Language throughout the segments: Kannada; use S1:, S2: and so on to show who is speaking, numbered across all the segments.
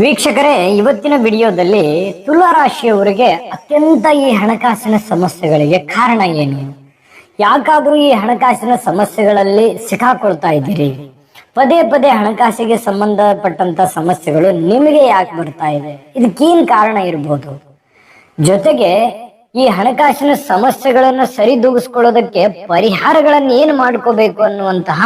S1: ವೀಕ್ಷಕರೇ, ಇವತ್ತಿನ ವಿಡಿಯೋದಲ್ಲಿ ತುಲಾ ರಾಶಿಯವರಿಗೆ ಅತ್ಯಂತ ಈ ಹಣಕಾಸಿನ ಸಮಸ್ಯೆಗಳಿಗೆ ಕಾರಣ ಏನು? ಯಾಕಾದ್ರೂ ಈ ಹಣಕಾಸಿನ ಸಮಸ್ಯೆಗಳಲ್ಲಿ ಸಿಕ್ಕಾಕೊಳ್ತಾ ಇದ್ದೀರಿ? ಪದೇ ಪದೇ ಹಣಕಾಸಿಗೆ ಸಂಬಂಧಪಟ್ಟಂತ ಸಮಸ್ಯೆಗಳು ನಿಮಗೆ ಯಾಕೆ ಬರ್ತಾ ಇದೆ? ಇದಕ್ಕೇನ್ ಕಾರಣ ಇರಬಹುದು ಜೊತೆಗೆ ಈ ಹಣಕಾಸಿನ ಸಮಸ್ಯೆಗಳನ್ನು ಸರಿದೂಗಿಸ್ಕೊಳ್ಳೋದಕ್ಕೆ ಪರಿಹಾರಗಳನ್ನ ಏನು ಮಾಡ್ಕೋಬೇಕು ಅನ್ನುವಂತಹ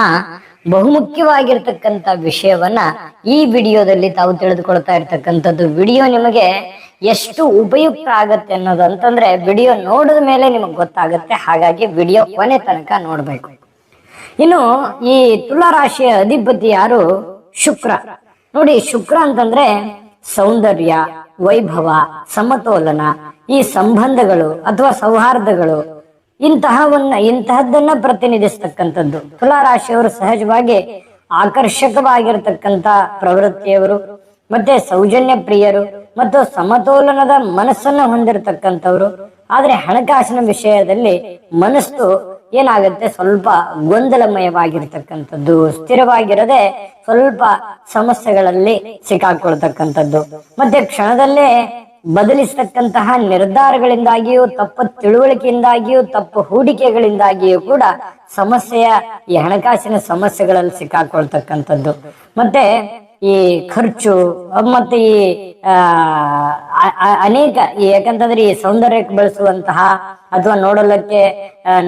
S1: ಬಹುಮುಖ್ಯವಾಗಿರ್ತಕ್ಕಂಥ ವಿಷಯವನ್ನ ಈ ವಿಡಿಯೋದಲ್ಲಿ ತಾವು ತಿಳಿದುಕೊಳ್ತಾ ಇರ್ತಕ್ಕಂಥದ್ದು. ವಿಡಿಯೋ ನಿಮಗೆ ಎಷ್ಟು ಉಪಯುಕ್ತ ಆಗತ್ತೆ ಅನ್ನೋದು ಅಂತಂದ್ರೆ, ವಿಡಿಯೋ ನೋಡಿದ ಮೇಲೆ ನಿಮಗೆ ಗೊತ್ತಾಗುತ್ತೆ. ಹಾಗಾಗಿ ವಿಡಿಯೋ ಕೊನೆ ತನಕ ನೋಡ್ಬೇಕು. ಇನ್ನು ಈ ತುಲಾ ರಾಶಿಯ ಅಧಿಪತಿ ಯಾರು? ಶುಕ್ರ. ನೋಡಿ, ಶುಕ್ರ ಅಂತಂದ್ರೆ ಸೌಂದರ್ಯ, ವೈಭವ, ಸಮತೋಲನ. ಈ ಸಂಬಂಧಗಳು ಅಥವಾ ಸೌಹಾರ್ದಗಳು ಇಂತಹವನ್ನ, ಇಂತಹದ್ದನ್ನ ಪ್ರತಿನಿಧಿಸ್ತಕ್ಕಂಥದ್ದು. ತುಲಾ ರಾಶಿಯವರು ಸಹಜವಾಗಿ ಆಕರ್ಷಕವಾಗಿರ್ತಕ್ಕಂಥ ಪ್ರವೃತ್ತಿಯವರು, ಮತ್ತೆ ಸೌಜನ್ಯ ಪ್ರಿಯರು, ಮತ್ತು ಸಮತೋಲನದ ಮನಸ್ಸನ್ನ ಹೊಂದಿರತಕ್ಕಂಥವ್ರು. ಆದ್ರೆ ಹಣಕಾಸಿನ ವಿಷಯದಲ್ಲಿ ಮನಸ್ಸು ಏನಾಗುತ್ತೆ? ಸ್ವಲ್ಪ ಗೊಂದಲಮಯವಾಗಿರ್ತಕ್ಕಂಥದ್ದು. ಸ್ಥಿರವಾಗಿರದೆ ಸ್ವಲ್ಪ ಸಮಸ್ಯೆಗಳಲ್ಲಿ ಸಿಕ್ಕಾಕೊಳ್ತಕ್ಕಂಥದ್ದು. ಮತ್ತೆ ಕ್ಷಣದಲ್ಲೇ ಬದಲಿಸ್ತಕ್ಕಂತಹ ನಿರ್ಧಾರಗಳಿಂದಾಗಿಯೂ, ತಪ್ಪು ತಿಳುವಳಿಕೆಯಿಂದಾಗಿಯೂ, ತಪ್ಪು ಹೂಡಿಕೆಗಳಿಂದಾಗಿಯೂ ಕೂಡ ಸಮಸ್ಯೆಯ, ಈ ಹಣಕಾಸಿನ ಸಮಸ್ಯೆಗಳಲ್ಲಿ ಸಿಕ್ಕಾಕೊಳ್ತಕ್ಕಂಥದ್ದು. ಮತ್ತೆ ಈ ಖರ್ಚು, ಮತ್ತೆ ಈ ಅನೇಕ ಯಾಕಂತಂದ್ರೆ ಈ ಸೌಂದರ್ಯಕ್ಕೆ ಬಳಸುವಂತಹ, ಅಥವಾ ನೋಡಲಕ್ಕೆ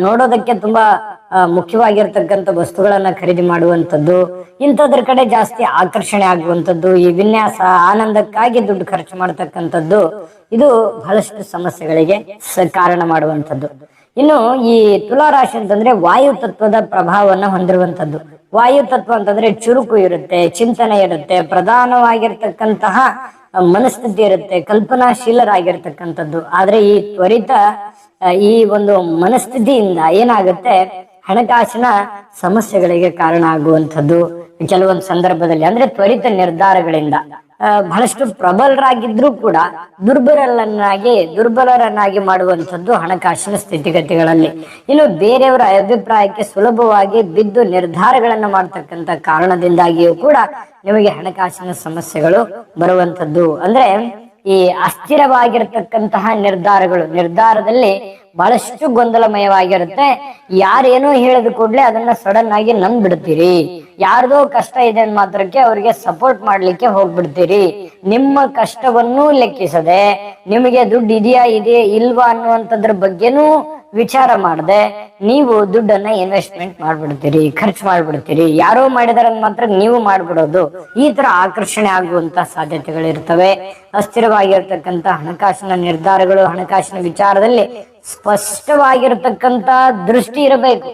S1: ನೋಡೋದಕ್ಕೆ ತುಂಬಾ ಮುಖ್ಯವಾಗಿರ್ತಕ್ಕಂಥ ವಸ್ತುಗಳನ್ನ ಖರೀದಿ ಮಾಡುವಂಥದ್ದು, ಇಂಥದ್ರ ಕಡೆ ಜಾಸ್ತಿ ಆಕರ್ಷಣೆ ಆಗುವಂಥದ್ದು, ಈ ವಿನ್ಯಾಸ, ಆನಂದಕ್ಕಾಗಿ ದುಡ್ಡು ಖರ್ಚು ಮಾಡತಕ್ಕಂಥದ್ದು, ಇದು ಬಹಳಷ್ಟು ಸಮಸ್ಯೆಗಳಿಗೆ ಕಾರಣ ಮಾಡುವಂಥದ್ದು. ಇನ್ನು ಈ ತುಲಾ ರಾಶಿ ಅಂತಂದ್ರೆ ವಾಯು ತತ್ವದ ಪ್ರಭಾವವನ್ನ ಹೊಂದಿರುವಂತದ್ದು ವಾಯು ತತ್ವ ಅಂತಂದ್ರೆ ಚುರುಕು ಇರುತ್ತೆ, ಚಿಂತನೆ ಇರುತ್ತೆ, ಪ್ರಧಾನವಾಗಿರ್ತಕ್ಕಂತಹ ಮನಸ್ಥಿತಿ ಇರುತ್ತೆ, ಕಲ್ಪನಾಶೀಲರಾಗಿರ್ತಕ್ಕಂಥದ್ದು. ಆದ್ರೆ ಈ ತ್ವರಿತ ಈ ಒಂದು ಮನಸ್ಥಿತಿಯಿಂದ ಏನಾಗುತ್ತೆ? ಹಣಕಾಸಿನ ಸಮಸ್ಯೆಗಳಿಗೆ ಕಾರಣ ಆಗುವಂಥದ್ದು. ಕೆಲವೊಂದು ಸಂದರ್ಭದಲ್ಲಿ ಅಂದ್ರೆ ತ್ವರಿತ ನಿರ್ಧಾರಗಳಿಂದ ಬಹಳಷ್ಟು ಪ್ರಬಲರಾಗಿದ್ರೂ ಕೂಡ ದುರ್ಬಲರನ್ನಾಗಿ ದುರ್ಬಲರನ್ನಾಗಿ ಮಾಡುವಂಥದ್ದು ಹಣಕಾಸಿನ ಸ್ಥಿತಿಗತಿಗಳಲ್ಲಿ. ಇನ್ನು ಬೇರೆಯವರ ಅಭಿಪ್ರಾಯಕ್ಕೆ ಸುಲಭವಾಗಿ ಬಿದ್ದು ನಿರ್ಧಾರಗಳನ್ನು ಮಾಡ್ತಕ್ಕಂಥ ಕಾರಣದಿಂದಾಗಿಯೂ ಕೂಡ ನಿಮಗೆ ಹಣಕಾಸಿನ ಸಮಸ್ಯೆಗಳು ಬರುವಂಥದ್ದು. ಅಂದ್ರೆ ಈ ಅಸ್ಥಿರವಾಗಿರ್ತಕ್ಕಂತಹ ನಿರ್ಧಾರಗಳು. ನಿರ್ಧಾರದಲ್ಲಿ ಬಹಳಷ್ಟು ಗೊಂದಲಮಯವಾಗಿರುತ್ತೆ. ಯಾರೇನೋ ಹೇಳಿದ ಕೂಡಲೇ ಅದನ್ನ ಸಡನ್ ಆಗಿ ನಂಬ್ಬಿಡ್ತೀರಿ ಯಾರ್ದೋ ಕಷ್ಟ ಇದೆ ಮಾತ್ರಕ್ಕೆ ಅವರಿಗೆ ಸಪೋರ್ಟ್ ಮಾಡ್ಲಿಕ್ಕೆ ಹೋಗ್ಬಿಡ್ತೀರಿ. ನಿಮ್ಮ ಕಷ್ಟವನ್ನೂ ಲೆಕ್ಕಿಸದೆ, ನಿಮಗೆ ದುಡ್ಡು ಇದೆಯಾ ಇದೆಯಾ, ಇಲ್ವಾ ಅನ್ನುವಂಥದ್ರ ಬಗ್ಗೆನೂ ವಿಚಾರ ಮಾಡದೆ, ನೀವು ದುಡ್ಡನ್ನ ಇನ್ವೆಸ್ಟ್ಮೆಂಟ್ ಮಾಡ್ಬಿಡ್ತೀರಿ, ಖರ್ಚು ಮಾಡ್ಬಿಡ್ತೀರಿ, ಯಾರೋ ಮಾಡಿದಾರೆ ಮಾತ್ರ ನೀವು ಮಾಡ್ಬಿಡೋದು. ಈ ತರ ಆಕರ್ಷಣೆ ಆಗುವಂತ ಸಾಧ್ಯತೆಗಳಿರ್ತವೆ. ಅಸ್ಥಿರವಾಗಿರ್ತಕ್ಕಂತ ಹಣಕಾಸಿನ ನಿರ್ಧಾರಗಳು, ಹಣಕಾಸಿನ ವಿಚಾರದಲ್ಲಿ ಸ್ಪಷ್ಟವಾಗಿರತಕ್ಕಂತ ದೃಷ್ಟಿ ಇರಬೇಕು.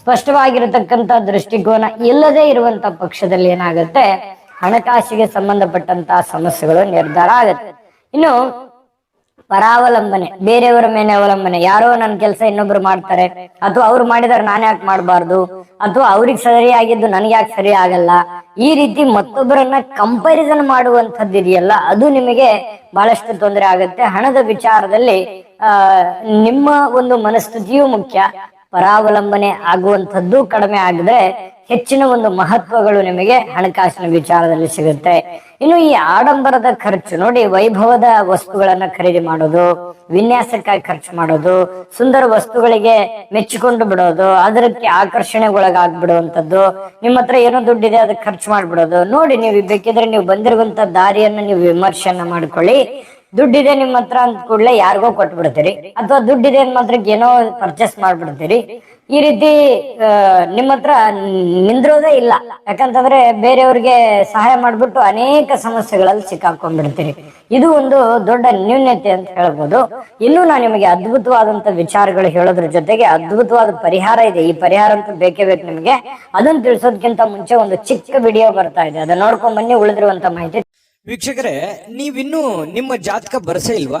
S1: ಸ್ಪಷ್ಟವಾಗಿರತಕ್ಕಂತ ದೃಷ್ಟಿಕೋನ ಇಲ್ಲದೆ ಇರುವಂತ ಪಕ್ಷದಲ್ಲಿ ಏನಾಗುತ್ತೆ? ಹಣಕಾಸಿಗೆ ಸಂಬಂಧಪಟ್ಟಂತ ಸಮಸ್ಯೆಗಳು ನಿರ್ಧಾರ ಆಗುತ್ತೆ. ಇನ್ನು ಪರಾವಲಂಬನೆ, ಬೇರೆಯವರ ಮೇಲೆ ಅವಲಂಬನೆ. ಯಾರೋ ನನ್ನ ಕೆಲಸ ಇನ್ನೊಬ್ರು ಮಾಡ್ತಾರೆ. ಅಥವಾ ಅವ್ರು ಮಾಡಿದಾರೆ ನಾನು ಯಾಕೆ ಮಾಡಬಾರ್ದು? ಅಥವಾ ಅವ್ರಿಗೆ ಸರಿಯಾಗಿದ್ದು ನನ್ಗೆ ಯಾಕೆ ಸರಿ ಆಗಲ್ಲ? ಈ ರೀತಿ ಮತ್ತೊಬ್ಬರನ್ನ ಕಂಪ್ಯಾರಿಸನ್ ಮಾಡುವಂಥದ್ದು ಇದೆಯಲ್ಲ, ಅದು ನಿಮಗೆ ಬಹಳಷ್ಟು ತೊಂದರೆ ಆಗುತ್ತೆ. ಹಣದ ವಿಚಾರದಲ್ಲಿ ನಿಮ್ಮ ಒಂದು ಮನಸ್ಥಿತಿಯೂ ಮುಖ್ಯ. ಪರಾವಲಂಬನೆ ಆಗುವಂಥದ್ದು ಕಡಿಮೆ ಆಗಿದ್ರೆ ಹೆಚ್ಚಿನ ಒಂದು ಮಹತ್ವಗಳು ನಿಮಗೆ ಹಣಕಾಸಿನ ವಿಚಾರದಲ್ಲಿ ಸಿಗುತ್ತೆ. ಇನ್ನು ಈ ಆಡಂಬರದ ಖರ್ಚು ನೋಡಿ, ವೈಭವದ ವಸ್ತುಗಳನ್ನ ಖರೀದಿ ಮಾಡೋದು, ವಿನ್ಯಾಸಕ್ಕಾಗಿ ಖರ್ಚು ಮಾಡೋದು, ಸುಂದರ ವಸ್ತುಗಳಿಗೆ ಮೆಚ್ಚಿಕೊಂಡು ಬಿಡೋದು, ಅದಕ್ಕೆ ಆಕರ್ಷಣೆಗೊಳಗಾಗ್ಬಿಡುವಂಥದ್ದು, ನಿಮ್ಮ ಹತ್ರ ಏನೋ ದುಡ್ಡಿದೆ ಅದಕ್ಕೆ ಖರ್ಚು ಮಾಡ್ಬಿಡೋದು. ನೋಡಿ, ನೀವು ಬೇಕಿದ್ರೆ ನೀವು ಬಂದಿರುವಂತ ದಾರಿಯನ್ನ ನೀವು ವಿಮರ್ಶೆಯನ್ನ ಮಾಡ್ಕೊಳ್ಳಿ. ದುಡ್ಡಿದೆ ನಿಮ್ಮ ಹತ್ರ ಅಂದ ಕೂಡಲೇ ಯಾರಿಗೋ ಕೊಟ್ಬಿಡ್ತೀರಿ. ಅಥವಾ ದುಡ್ಡಿದೆ ಅಂದ್ ಮಾತ್ರಕ್ಕೆ ಏನೋ ಪರ್ಚೇಸ್ ಮಾಡ್ಬಿಡ್ತೀರಿ. ಈ ರೀತಿ ನಿಮ್ಮ ಹತ್ರ ನಿಂದ್ರೋದೇ ಇಲ್ಲ. ಯಾಕಂತಂದ್ರೆ ಬೇರೆಯವ್ರಿಗೆ ಸಹಾಯ ಮಾಡ್ಬಿಟ್ಟು ಅನೇಕ ಸಮಸ್ಯೆಗಳಲ್ಲಿ ಸಿಕ್ಕಾಕೊಂಡ್ಬಿಡ್ತೀರಿ. ಇದು ಒಂದು ದೊಡ್ಡ ನ್ಯೂನ್ಯತೆ ಅಂತ ಹೇಳ್ಬೋದು. ಇನ್ನು ನಾನು ನಿಮಗೆ ಅದ್ಭುತವಾದಂತ ವಿಚಾರಗಳು ಹೇಳೋದ್ರ ಜೊತೆಗೆ ಅದ್ಭುತವಾದ ಪರಿಹಾರ ಇದೆ. ಈ ಪರಿಹಾರ ಅಂತೂ ಬೇಕೇ ಬೇಕು ನಿಮಗೆ. ಅದನ್ನ ತಿಳಿಸೋದಕ್ಕಿಂತ ಮುಂಚೆ ಒಂದು ಚಿಕ್ಕ ವಿಡಿಯೋ ಬರ್ತಾ ಇದೆ. ಅದನ್ನ ನೋಡ್ಕೊಂಡ್ ಬನ್ನಿ ಉಳಿದಿರುವಂತ ಮಾಹಿತಿ
S2: ವೀಕ್ಷಕರೇ ನೀವಿನ್ನೂ ನಿಮ್ಮ ಜಾತಕ ಬರಸೇ ಇಲ್ವಾ?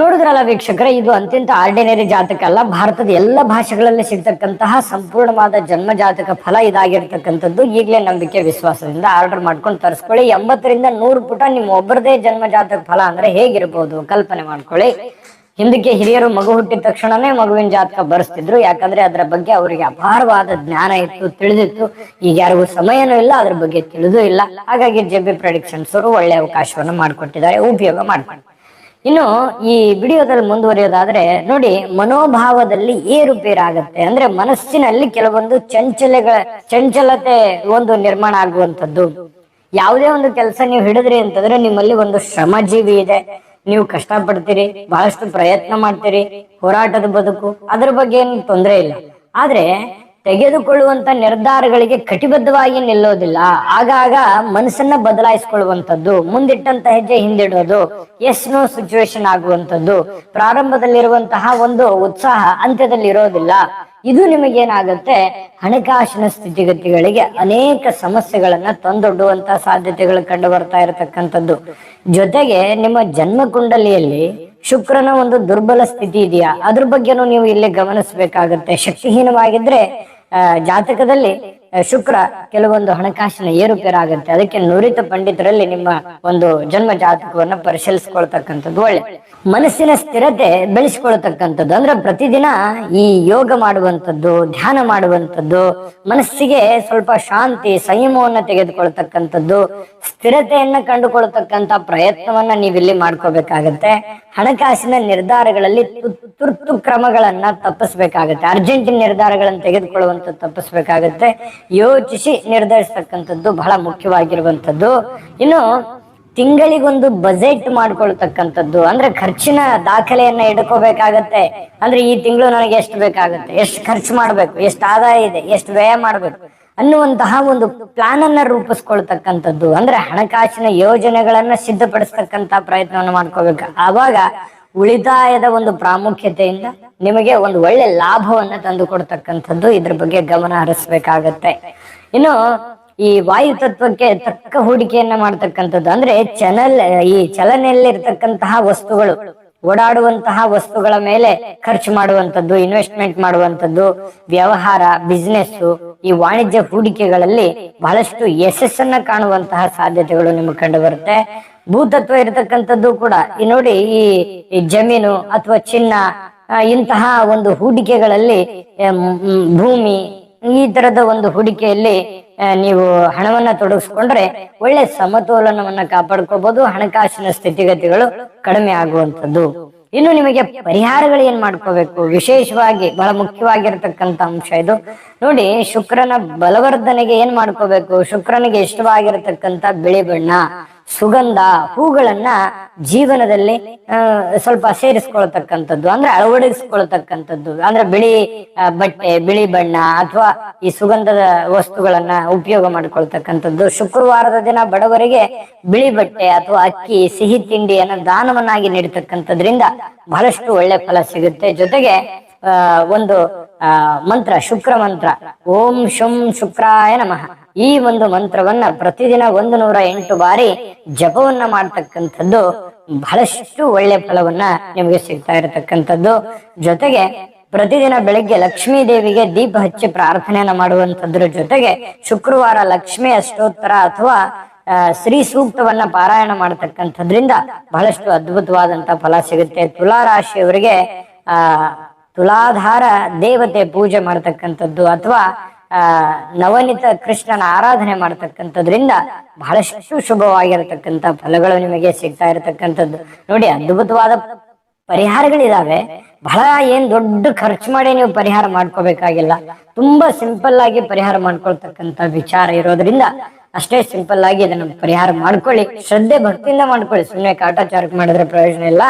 S1: ನೋಡಿದ್ರಲ್ಲ ವೀಕ್ಷಕರೇ, ಇದು ಅತ್ಯಂತ ಆರ್ಡಿನರಿ ಜಾತಕ ಅಲ್ಲ. ಭಾರತದ ಎಲ್ಲ ಭಾಷೆಗಳಲ್ಲಿ ಸಿಗ್ತಕ್ಕಂತಹ ಸಂಪೂರ್ಣವಾದ ಜನ್ಮ ಜಾತಕ ಫಲ ಇದಾಗಿರ್ತಕ್ಕಂಥದ್ದು. ಈಗಲೇ ನಂಬಿಕೆ, ವಿಶ್ವಾಸದಿಂದ ಆರ್ಡರ್ ಮಾಡ್ಕೊಂಡು ತರಿಸ್ಕೊಳ್ಳಿ. ಎಂಬತ್ತರಿಂದ ನೂರು ಪುಟ ನಿಮ್ಮ ಒಬ್ಬರದೇ ಜನ್ಮ ಜಾತಕ ಫಲ ಅಂದ್ರೆ ಹೇಗಿರ್ಬೋದು ಕಲ್ಪನೆ ಮಾಡ್ಕೊಳ್ಳಿ. ಹಿಂದಕ್ಕೆ ಹಿರಿಯರು ಮಗು ಹುಟ್ಟಿದ ತಕ್ಷಣನೇ ಮಗುವಿನ ಜಾತಕ ಬರೆಸ್ತಿದ್ರು. ಯಾಕಂದ್ರೆ ಅದರ ಬಗ್ಗೆ ಅವರಿಗೆ ಅಪಾರವಾದ ಜ್ಞಾನ ಇತ್ತು, ತಿಳಿದಿತ್ತು. ಈಗ ಯಾರಿಗೂ ಸಮಯನೂ ಇಲ್ಲ, ಅದ್ರ ಬಗ್ಗೆ ತಿಳಿದೂ ಇಲ್ಲ. ಹಾಗಾಗಿ ಜೆ ಬಿ ಪ್ರೊಡಿಕ್ಷನ್ಸ್ ಅವರು ಒಳ್ಳೆ ಅವಕಾಶವನ್ನು ಮಾಡಿಕೊಟ್ಟಿದ್ದಾರೆ, ಉಪಯೋಗ ಮಾಡ್ಕೊಂಡು. ಇನ್ನು ಈ ವಿಡಿಯೋದಲ್ಲಿ ಮುಂದುವರಿಯೋದಾದ್ರೆ, ನೋಡಿ, ಮನೋಭಾವದಲ್ಲಿ ಏರುಪೇರಾಗತ್ತೆ. ಅಂದ್ರೆ ಮನಸ್ಸಿನಲ್ಲಿ ಕೆಲವೊಂದು ಚಂಚಲೆಗಳ, ಚಂಚಲತೆ ಒಂದು ನಿರ್ಮಾಣ ಆಗುವಂತದ್ದು ಯಾವುದೇ ಒಂದು ಕೆಲಸ ನೀವು ಹಿಡಿದ್ರಿ ಅಂತಂದ್ರೆ ನಿಮ್ಮಲ್ಲಿ ಒಂದು ಶ್ರಮಜೀವಿ ಇದೆ. ನೀವು ಕಷ್ಟ ಪಡ್ತೀರಿ ಬಹಳಷ್ಟು ಪ್ರಯತ್ನ ಮಾಡ್ತೀರಿ, ಹೋರಾಟದ ಬದುಕು, ಅದ್ರ ಬಗ್ಗೆ ಏನು ತೊಂದರೆ ಇಲ್ಲ. ಆದ್ರೆ ತೆಗೆದುಕೊಳ್ಳುವಂತ ನಿರ್ಧಾರಗಳಿಗೆ ಕಟಿಬದ್ಧವಾಗಿ ನಿಲ್ಲೋದಿಲ್ಲ. ಆಗಾಗ ಮನಸ್ಸನ್ನ ಬದಲಾಯಿಸಿಕೊಳ್ಳುವಂತದ್ದು ಮುಂದಿಟ್ಟಂತ ಹೆಜ್ಜೆ ಹಿಂದಿಡೋದು ಎಸ್ ನೋ ಸಿಚುವೇಶನ್ ಆಗುವಂತದ್ದು ಪ್ರಾರಂಭದಲ್ಲಿರುವಂತಹ ಒಂದು ಉತ್ಸಾಹ ಅಂತ್ಯದಲ್ಲಿ ಇರೋದಿಲ್ಲ ಇದು ನಿಮಗೇನಾಗುತ್ತೆ? ಹಣಕಾಸಿನ ಸ್ಥಿತಿಗತಿಗಳಿಗೆ ಅನೇಕ ಸಮಸ್ಯೆಗಳನ್ನ ತಂದೊಡ್ಡುವಂತ ಸಾಧ್ಯತೆಗಳು ಕಂಡು ಬರ್ತಾ ಇರತಕ್ಕಂಥದ್ದು. ಜೊತೆಗೆ ನಿಮ್ಮ ಜನ್ಮ ಕುಂಡಲಿಯಲ್ಲಿ ಶುಕ್ರನ ಒಂದು ದುರ್ಬಲ ಸ್ಥಿತಿ ಇದೆಯಾ? ಅದ್ರ ಬಗ್ಗೆನೂ ನೀವು ಇಲ್ಲಿ ಗಮನಿಸಬೇಕಾಗತ್ತೆ. ಶಕ್ತಿಹೀನವಾಗಿದ್ರೆ ಜಾತಕದಲ್ಲಿ ಶುಕ್ರ ಕೆಲವೊಂದು ಹಣಕಾಸಿನ ಏರುಪೇರಾಗುತ್ತೆ. ಅದಕ್ಕೆ ನುರಿತ ಪಂಡಿತರಲ್ಲಿ ನಿಮ್ಮ ಒಂದು ಜನ್ಮ ಜಾತಕವನ್ನ ಪರಿಶೀಲಿಸ್ಕೊಳ್ತಕ್ಕಂಥದ್ದು ಒಳ್ಳೆ. ಮನಸ್ಸಿನ ಸ್ಥಿರತೆ ಬೆಳೆಸ್ಕೊಳ್ತಕ್ಕಂಥದ್ದು. ಅಂದ್ರೆ ಪ್ರತಿದಿನ ಈ ಯೋಗ ಮಾಡುವಂಥದ್ದು, ಧ್ಯಾನ ಮಾಡುವಂಥದ್ದು, ಮನಸ್ಸಿಗೆ ಸ್ವಲ್ಪ ಶಾಂತಿ, ಸಂಯಮವನ್ನ ತೆಗೆದುಕೊಳ್ತಕ್ಕಂಥದ್ದು, ಸ್ಥಿರತೆಯನ್ನ ಕಂಡುಕೊಳ್ತಕ್ಕಂಥ ಪ್ರಯತ್ನವನ್ನ ನೀವಿಲ್ಲಿ ಮಾಡ್ಕೋಬೇಕಾಗತ್ತೆ. ಹಣಕಾಸಿನ ನಿರ್ಧಾರಗಳಲ್ಲಿ ತುರ್ತು ಕ್ರಮಗಳನ್ನ ತಪ್ಪಿಸ್ಬೇಕಾಗತ್ತೆ. ಅರ್ಜೆಂಟ್ ನಿರ್ಧಾರಗಳನ್ನು ತೆಗೆದುಕೊಳ್ಳುವಂತ ತಪ್ಪಿಸ್ಬೇಕಾಗತ್ತೆ. ಯೋಚಿಸಿ ನಿರ್ಧರಿಸ್ತಕ್ಕಂಥದ್ದು ಬಹಳ ಮುಖ್ಯವಾಗಿರುವಂಥದ್ದು. ಇನ್ನು ತಿಂಗಳಿಗೊಂದು ಬಜೆಟ್ ಮಾಡ್ಕೊಳ್ತಕ್ಕಂಥದ್ದು, ಅಂದ್ರೆ ಖರ್ಚಿನ ದಾಖಲೆಯನ್ನ ಇಡ್ಕೋಬೇಕಾಗತ್ತೆ ಅಂದ್ರೆ ಈ ತಿಂಗಳು ನನಗೆ ಎಷ್ಟು ಬೇಕಾಗುತ್ತೆ, ಎಷ್ಟು ಖರ್ಚು ಮಾಡ್ಬೇಕು, ಎಷ್ಟು ಆದಾಯ ಇದೆ, ಎಷ್ಟು ವ್ಯಯ ಮಾಡ್ಬೇಕು ಅನ್ನುವಂತಹ ಒಂದು ಪ್ಲಾನ್ ಅನ್ನ ರೂಪಿಸ್ಕೊಳ್ತಕ್ಕಂಥದ್ದು. ಅಂದ್ರೆ ಹಣಕಾಸಿನ ಯೋಜನೆಗಳನ್ನ ಸಿದ್ಧಪಡಿಸ್ತಕ್ಕಂತ ಪ್ರಯತ್ನವನ್ನು ಮಾಡ್ಕೋಬೇಕು ಆವಾಗ ಉಳಿತಾಯದ ಒಂದು ಪ್ರಾಮುಖ್ಯತೆಯಿಂದ ನಿಮಗೆ ಒಂದು ಒಳ್ಳೆ ಲಾಭವನ್ನ ತಂದು ಕೊಡ್ತಕ್ಕಂಥದ್ದು ಇದ್ರ ಬಗ್ಗೆ ಗಮನ ಹರಿಸ್ಬೇಕಾಗತ್ತೆ. ಇನ್ನು ಈ ವಾಯು ತತ್ವಕ್ಕೆ ತಕ್ಕ ಹೂಡಿಕೆಯನ್ನ ಮಾಡ್ತಕ್ಕಂಥದ್ದು ಅಂದ್ರೆ ಚನಲ್, ಈ ಚಲನೆಯಲ್ಲಿರ್ತಕ್ಕಂತಹ ವಸ್ತುಗಳು, ಓಡಾಡುವಂತಹ ವಸ್ತುಗಳ ಮೇಲೆ ಖರ್ಚು ಮಾಡುವಂತದ್ದು ಇನ್ವೆಸ್ಟ್ಮೆಂಟ್ ಮಾಡುವಂತದ್ದು ವ್ಯವಹಾರ ಬಿಸ್ನೆಸ್ ಈ ವಾಣಿಜ್ಯ ಹೂಡಿಕೆಗಳಲ್ಲಿ ಬಹಳಷ್ಟು ಯಶಸ್ಸನ್ನ ಕಾಣುವಂತಹ ಸಾಧ್ಯತೆಗಳು ನಿಮಗೆ ಕಂಡು ಬರುತ್ತೆ. ಭೂತತ್ವ ಇರತಕ್ಕಂಥದ್ದು ಕೂಡ. ಈ ನೋಡಿ ಈ ಜಮೀನು ಅಥವಾ ಚಿನ್ನ ಇಂತಹ ಒಂದು ಹೂಡಿಕೆಗಳಲ್ಲಿ ಭೂಮಿ, ಈ ತರದ ಒಂದು ಹೂಡಿಕೆಯಲ್ಲಿ ನೀವು ಹಣವನ್ನ ತೊಡಗಿಸ್ಕೊಂಡ್ರೆ ಒಳ್ಳೆ ಸಮತೋಲನವನ್ನ ಕಾಪಾಡ್ಕೋಬಹುದು ಹಣಕಾಸಿನ ಸ್ಥಿತಿಗತಿಗಳು ಕಡಿಮೆ ಆಗುವಂತದ್ದು ಇನ್ನು ನಿಮಗೆ ಪರಿಹಾರಗಳು ಏನ್ ಮಾಡ್ಕೋಬೇಕು? ವಿಶೇಷವಾಗಿ, ಬಹಳ ಮುಖ್ಯವಾಗಿರತಕ್ಕಂಥ ಅಂಶ ಇದು. ನೋಡಿ, ಶುಕ್ರನ ಬಲವರ್ಧನೆಗೆ ಏನ್ ಮಾಡ್ಕೋಬೇಕು? ಶುಕ್ರನಿಗೆ ಇಷ್ಟವಾಗಿರತಕ್ಕಂತ ಬಿಳಿ ಬಣ್ಣ. ಸುಗಂಧ ಹೂಗಳನ್ನ ಜೀವನದಲ್ಲಿ ಸ್ವಲ್ಪ ಸೇರಿಸ್ಕೊಳ್ತಕ್ಕಂಥದ್ದು, ಅಂದ್ರೆ ಅಳವಡಿಸ್ಕೊಳ್ತಕ್ಕಂಥದ್ದು, ಅಂದ್ರೆ ಬಿಳಿ ಬಟ್ಟೆ, ಬಿಳಿ ಬಣ್ಣ ಅಥವಾ ಈ ಸುಗಂಧದ ವಸ್ತುಗಳನ್ನ ಉಪಯೋಗ ಮಾಡ್ಕೊಳ್ತಕ್ಕಂಥದ್ದು. ಶುಕ್ರವಾರದ ದಿನ ಬಡವರಿಗೆ ಬಿಳಿ ಬಟ್ಟೆ ಅಥವಾ ಅಕ್ಕಿ, ಸಿಹಿ ತಿಂಡಿಯನ್ನ ದಾನವನ್ನಾಗಿ ನೀಡತಕ್ಕಂಥದ್ರಿಂದ ಬಹಳಷ್ಟು ಒಳ್ಳೆ ಫಲ ಸಿಗುತ್ತೆ. ಜೊತೆಗೆ ಒಂದು ಮಂತ್ರ, ಶುಕ್ರ ಮಂತ್ರ. ಓಂ ಶುಂ ಶುಕ್ರಾಯ ನಮಃ. ಈ ಒಂದು ಮಂತ್ರವನ್ನ ಪ್ರತಿದಿನ ಒಂದು ನೂರ ಎಂಟು ಬಾರಿ ಜಪವನ್ನ ಮಾಡ್ತಕ್ಕಂಥದ್ದು ಬಹಳಷ್ಟು ಒಳ್ಳೆ ಫಲವನ್ನ ನಿಮಗೆ ಸಿಗ್ತಾ ಇರತಕ್ಕಂಥದ್ದು. ಜೊತೆಗೆ ಪ್ರತಿದಿನ ಬೆಳಗ್ಗೆ ಲಕ್ಷ್ಮೀ ದೇವಿಗೆ ದೀಪ ಹಚ್ಚಿ ಪ್ರಾರ್ಥನೆಯನ್ನ ಮಾಡುವಂತದ್ರ ಜೊತೆಗೆ ಶುಕ್ರವಾರ ಲಕ್ಷ್ಮಿ ಅಷ್ಟೋತ್ತರ ಅಥವಾ ಶ್ರೀ ಸೂಕ್ತವನ್ನ ಪಾರಾಯಣ ಮಾಡತಕ್ಕಂಥದ್ರಿಂದ ಬಹಳಷ್ಟು ಅದ್ಭುತವಾದಂತ ಫಲ ಸಿಗುತ್ತೆ. ತುಲಾ ರಾಶಿಯವರಿಗೆ ಆ ತುಲಾಧಾರ ದೇವತೆ ಪೂಜೆ ಮಾಡತಕ್ಕಂಥದ್ದು ಅಥವಾ, ಆ, ನವನಿತ ಕೃಷ್ಣನ ಆರಾಧನೆ ಮಾಡತಕ್ಕಂಥದ್ರಿಂದ ಬಹಳಷ್ಟು ಶುಭವಾಗಿರತಕ್ಕಂಥ ಫಲಗಳು ನಿಮಗೆ ಸಿಗ್ತಾ ಇರತಕ್ಕಂಥದ್ದು. ನೋಡಿ, ಅದ್ಭುತವಾದ ಪರಿಹಾರಗಳಿದಾವೆ. ಬಹಳ ಏನ್ ದೊಡ್ಡ ಖರ್ಚು ಮಾಡಿ ನೀವು ಪರಿಹಾರ ಮಾಡ್ಕೋಬೇಕಾಗಿಲ್ಲ. ತುಂಬಾ ಸಿಂಪಲ್ ಆಗಿ ಪರಿಹಾರ ಮಾಡ್ಕೊಳ್ತಕ್ಕಂತ ವಿಚಾರ ಇರೋದ್ರಿಂದ ಅಷ್ಟೇ ಸಿಂಪಲ್ ಆಗಿ ಇದನ್ನ ಪರಿಹಾರ ಮಾಡ್ಕೊಳ್ಳಿ. ಶ್ರದ್ಧೆ ಭಕ್ತಿಯಿಂದ ಮಾಡ್ಕೊಳ್ಳಿ. ಸುಮ್ಮನೆ ಕಾಟಾಚಾರಕ್ಕೆ ಮಾಡಿದ್ರೆ ಪ್ರಯೋಜನ ಇಲ್ಲ.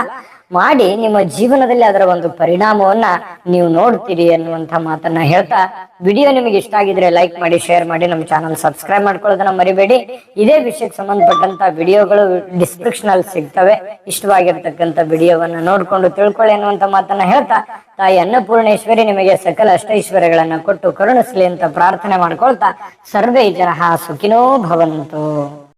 S1: ಮಾಡಿ ನಿಮ್ಮ ಜೀವನದಲ್ಲಿ ಅದರ ಒಂದು ಪರಿಣಾಮವನ್ನ ನೀವು ನೋಡ್ತೀರಿ ಅನ್ನುವಂತ ಮಾತನ್ನ ಹೇಳ್ತಾ ವಿಡಿಯೋ ನಿಮಗೆ ಇಷ್ಟ ಆಗಿದ್ರೆ ಲೈಕ್ ಮಾಡಿ ಶೇರ್ ಮಾಡಿ, ನಮ್ಮ ಚಾನಲ್ ಸಬ್ಸ್ಕ್ರೈಬ್ ಮಾಡ್ಕೊಳ್ಳೋದನ್ನ ಮರಿಬೇಡಿ. ಇದೇ ವಿಷಯಕ್ಕೆ ಸಂಬಂಧಪಟ್ಟಂತ ವಿಡಿಯೋಗಳು ಡಿಸ್ಕ್ರಿಪ್ಷನ್ ಅಲ್ಲಿ ಸಿಗ್ತವೆ. ಇಷ್ಟವಾಗಿರ್ತಕ್ಕಂತ ವಿಡಿಯೋವನ್ನ ನೋಡ್ಕೊಂಡು ತಿಳ್ಕೊಳ್ಳಿ ಅನ್ನುವಂತ ಮಾತನ್ನ ಹೇಳ್ತಾ ತಾಯಿ ಅನ್ನಪೂರ್ಣೇಶ್ವರಿ ನಿಮಗೆ ಸಕಲ ಅಷ್ಟೈಶ್ವರ್ಯಗಳನ್ನ ಕೊಟ್ಟು ಕರುಣಿಸ್ಲಿ ಅಂತ ಪ್ರಾರ್ಥನೆ ಮಾಡ್ಕೊಳ್ತಾ ಸರ್ವೇ ಜನ ಸುಖಿನೋ ಭವಂತು.